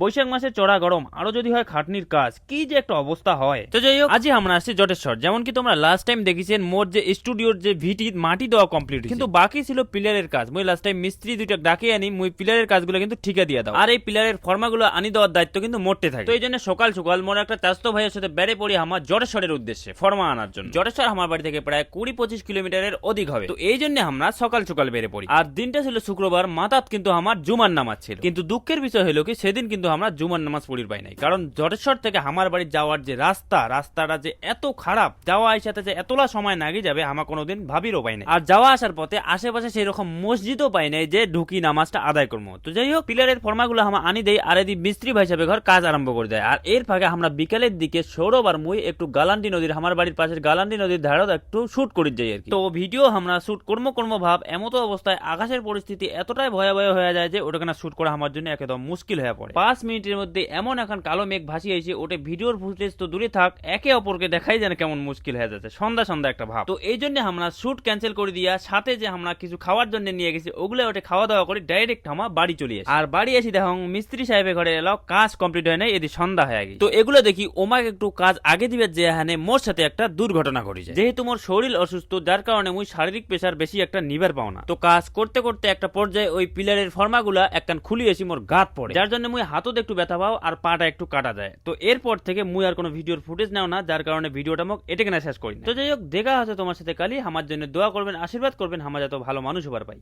বৈশাখ মাসে চড়া গরম আরও যদি হয় খাটনির কাজ কি যে একটা অবস্থা হয়। তো যাই হোক। আজই আমরা আসছি জটেশ্বর যেমন কি তোমরা লাস্ট টাইম দেখেছেন মোর যে স্টুডিওর যে ভিটি মাটি দেওয়া কমপ্লিট কিন্তু বাকি ছিল পিলারের কাজ। মুই লাস্ট টাইম মিস্ত্রি দুইটা ডাকে আনি মুই পিলারের কাজগুলো কিন্তু ঠিকা দিয়ে দাও। আর এই পিলারের ফর্মাগুলো আনি দেওয়ার দায়িত্ব কিন্তু মোটে থাকে। তো এই জন্য সকাল সকাল মোর একটা চাস্তো ভাইয়ের সাথে বেড়ে পড়ি আমার জটেশ্বরের উদ্দেশ্যে ফর্মা আনার জন্য। জটেশ্বর আমার বাড়ি থেকে প্রায় কুড়ি পঁচিশ কিলোমিটারের অধিক হবে। তো এই জন্য আমরা সকাল সকাল বেড়ে পড়ি। আর দিনটা ছিল শুক্রবার মাতাত কিন্তু আমার জুমার নামাজ ছিল। কিন্তু দুঃখের বিষয় হলো কি সেদিন কিন্তু আমরা জুমার নামাজ পড়ির পাই নাই। কারণ জটেশ্বর থেকে আমার বাড়ি যাওয়ার যে রাস্তা, রাস্তাটা যে এত খারাপ, যাওয়া আসাতে যে এতলা সময় নাগি যাবে, আমার কোনোদিন ভাবিরও পাই নাই। আর যাওয়া আসার পথে আশেপাশে সেই রকম মসজিদও পাই নাই যে ঢুকি নামাজটা আদায় করব। তো যাই হোক, পিলারের ফর্মাগুলো আমরা আনি দেই, আর এদি মিস্ত্রি ভাই হিসাবে ঘর কাজ আরম্ভ করে দেয়। আর এর ফাঁকে আমরা বিকেলের দিকে সৌরভ আর মুই একটু গালান্ডি নদীর, আমার বাড়ির পাশের গালান্ডি নদীর ধারেও একটু শুট করে যাই আর কি। তো ভিডিও আমরা শুট কর্ম কর্ম ভাব এমতো অবস্থায় আকাশের পরিস্থিতি এতটাই ভয়াবহ হয়ে যায় যে ওটাকে না শুট করা আমার জন্য একদম মুশকিল হয়ে পড়ে। পাঁচ মিনিটের মধ্যে এমন এখন কালো মেঘ ভাসিয়ে এসে ওটা ভিডিওর ফুটেজ তো দূরে থাক, একে অপরকে দেখাই যেন কেমন মুশকিল হয়ে যাচ্ছে। সন্ধ্যা সন্ধ্যা একটা ভাব। তো এই জন্য আমরা শুট ক্যান্সেল করে দিয়া, সাথে যে আমরা কিছু খাওয়ার জন্য নিয়ে গেছি, ওগুলো ওটা খাওয়া দাওয়া করে ডাইরেক্ট আমার বাড়ি চলে আসি। আর বাড়ি এসে দেখো, মিস্ত্রি সাহেবের ঘরে এলো, কাজ কমপ্লিট হয় নাই এদি সন্ধ্যা হয়ে গেছে। তো এগুলো দেখি ওমাকে একটু কাজ আগে দিবে যে এখানে মোর সাথে একটা দুর্ঘটনা ঘটেছে। যেহেতু মোর শরীর অসুস্থ, যার কারণে মুই শারীরিক পেশার বেশি একটা নিবার পাও না। তো কাজ করতে করতে একটা পর্যায়ে ওই পিলারের ফর্মাগুলা একখান খুলি এসে মোর গাত পড়ে। যার জন্য মুই হাতত একটু ব্যথা পাও আর পাটা একটু কাটা দেয় তো এরপর থেকে মুই আর কোনো ভিডিওর ফুটেজ নেও না, যার কারণে ভিডিওটা মোক এটাকে না শেষ করি তো যাই হোক, দেখা হচ্ছে তোমার সাথে কালি আমার জন্য দোয়া করবেন, আশীর্বাদ করবেন। আমার যত ভালো মানুষ হবার পাই।